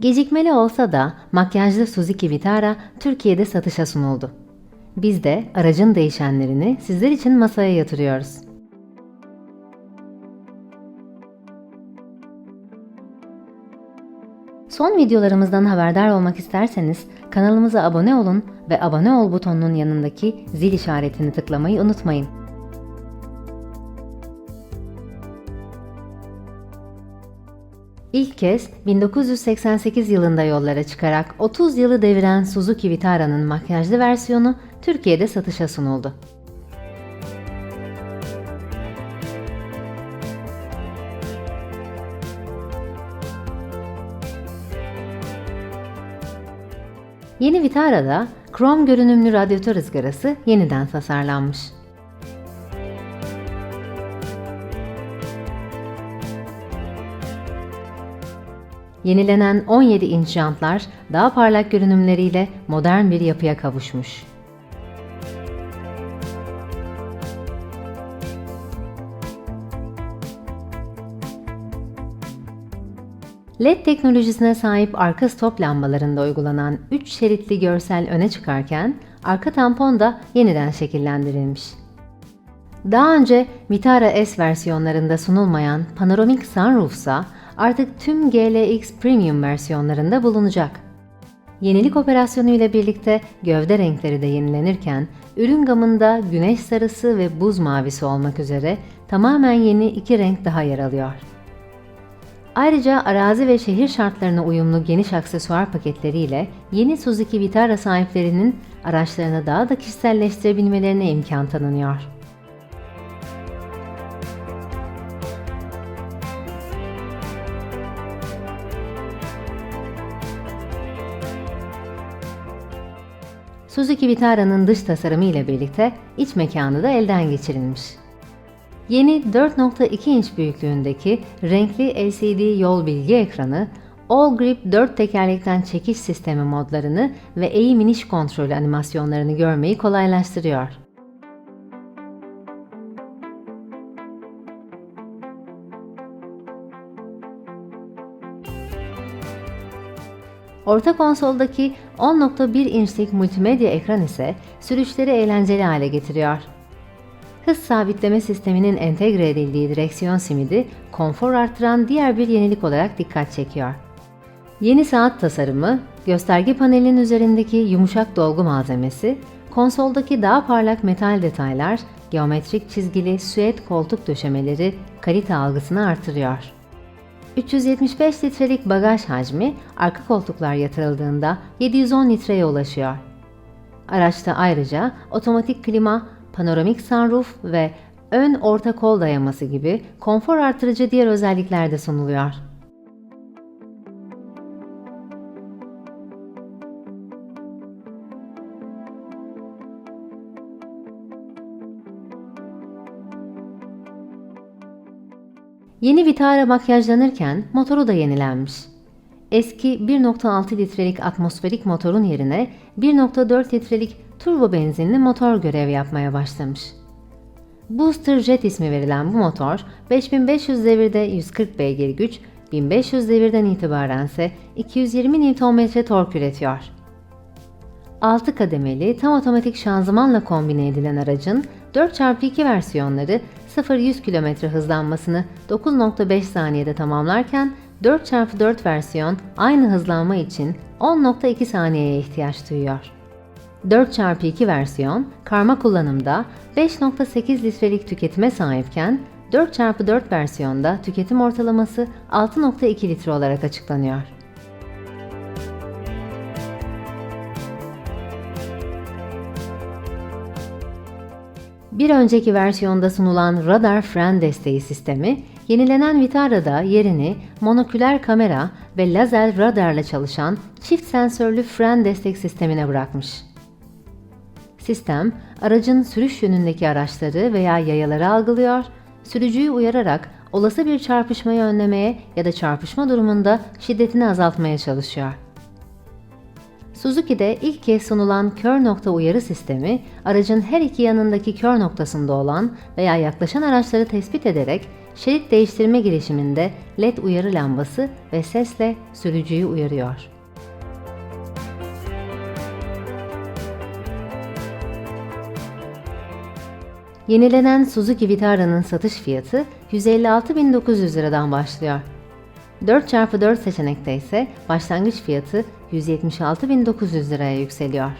Gecikmeli olsa da makyajlı Suzuki Vitara Türkiye'de satışa sunuldu. Biz de aracın değişenlerini sizler için masaya yatırıyoruz. Son videolarımızdan haberdar olmak isterseniz kanalımıza abone olun ve abone ol butonunun yanındaki zil işaretini tıklamayı unutmayın. İlk kez 1988 yılında yollara çıkarak 30 yılı deviren Suzuki Vitara'nın makyajlı versiyonu Türkiye'de satışa sunuldu. Yeni Vitara'da krom görünümlü radyatör ızgarası yeniden tasarlanmış. Yenilenen 17 inç jantlar daha parlak görünümleriyle modern bir yapıya kavuşmuş. LED teknolojisine sahip arka stop lambalarında uygulanan 3 şeritli görsel öne çıkarken arka tampon da yeniden şekillendirilmiş. Daha önce Vitara S versiyonlarında sunulmayan panoramik sunroof ise artık tüm GLX Premium versiyonlarında bulunacak. Yenilik operasyonu ile birlikte gövde renkleri de yenilenirken ürün gamında güneş sarısı ve buz mavisi olmak üzere tamamen yeni iki renk daha yer alıyor. Ayrıca arazi ve şehir şartlarına uyumlu geniş aksesuar paketleriyle yeni Suzuki Vitara sahiplerinin araçlarını daha da kişiselleştirebilmelerine imkan tanınıyor. Suzuki Vitara'nın dış tasarımı ile birlikte iç mekanı da elden geçirilmiş. Yeni 4.2 inç büyüklüğündeki renkli LCD yol bilgi ekranı, All Grip 4 tekerlekten çekiş sistemi modlarını ve eğim iniş kontrolü animasyonlarını görmeyi kolaylaştırıyor. Orta konsoldaki 10.1 inçlik multimedya ekran ise sürüşleri eğlenceli hale getiriyor. Hız sabitleme sisteminin entegre edildiği direksiyon simidi, konfor artıran diğer bir yenilik olarak dikkat çekiyor. Yeni saat tasarımı, gösterge panelinin üzerindeki yumuşak dolgu malzemesi, konsoldaki daha parlak metal detaylar, geometrik çizgili süet koltuk döşemeleri kalite algısını artırıyor. 375 litrelik bagaj hacmi arka koltuklar yatırıldığında 710 litreye ulaşıyor. Araçta ayrıca otomatik klima, panoramik sunroof ve ön orta kol dayaması gibi konfor artırıcı diğer özellikler de sunuluyor. Yeni Vitara makyajlanırken motoru da yenilenmiş. Eski 1.6 litrelik atmosferik motorun yerine 1.4 litrelik turbo benzinli motor görev yapmaya başlamış. Booster Jet ismi verilen bu motor 5500 devirde 140 beygir güç, 1500 devirden itibaren ise 220 Nm tork üretiyor. 6 kademeli tam otomatik şanzımanla kombine edilen aracın 4x2 versiyonları 0-100 km hızlanmasını 9.5 saniyede tamamlarken 4x4 versiyon aynı hızlanma için 10.2 saniyeye ihtiyaç duyuyor. 4x2 versiyon karma kullanımda 5.8 litrelik tüketime sahipken 4x4 versiyonda tüketim ortalaması 6.2 litre olarak açıklanıyor. Bir önceki versiyonda sunulan radar fren desteği sistemi, yenilenen Vitara'da yerini monoküler kamera ve lazer radarla çalışan çift sensörlü fren destek sistemine bırakmış. Sistem, aracın sürüş yönündeki araçları veya yayaları algılıyor, sürücüyü uyararak olası bir çarpışmayı önlemeye ya da çarpışma durumunda şiddetini azaltmaya çalışıyor. Suzuki'de ilk kez sunulan kör nokta uyarı sistemi, aracın her iki yanındaki kör noktasında olan veya yaklaşan araçları tespit ederek şerit değiştirme girişiminde led uyarı lambası ve sesle sürücüyü uyarıyor. Yenilenen Suzuki Vitara'nın satış fiyatı 156.900 liradan başlıyor. 4x4 seçenekte ise başlangıç fiyatı 176.900 liraya yükseliyor.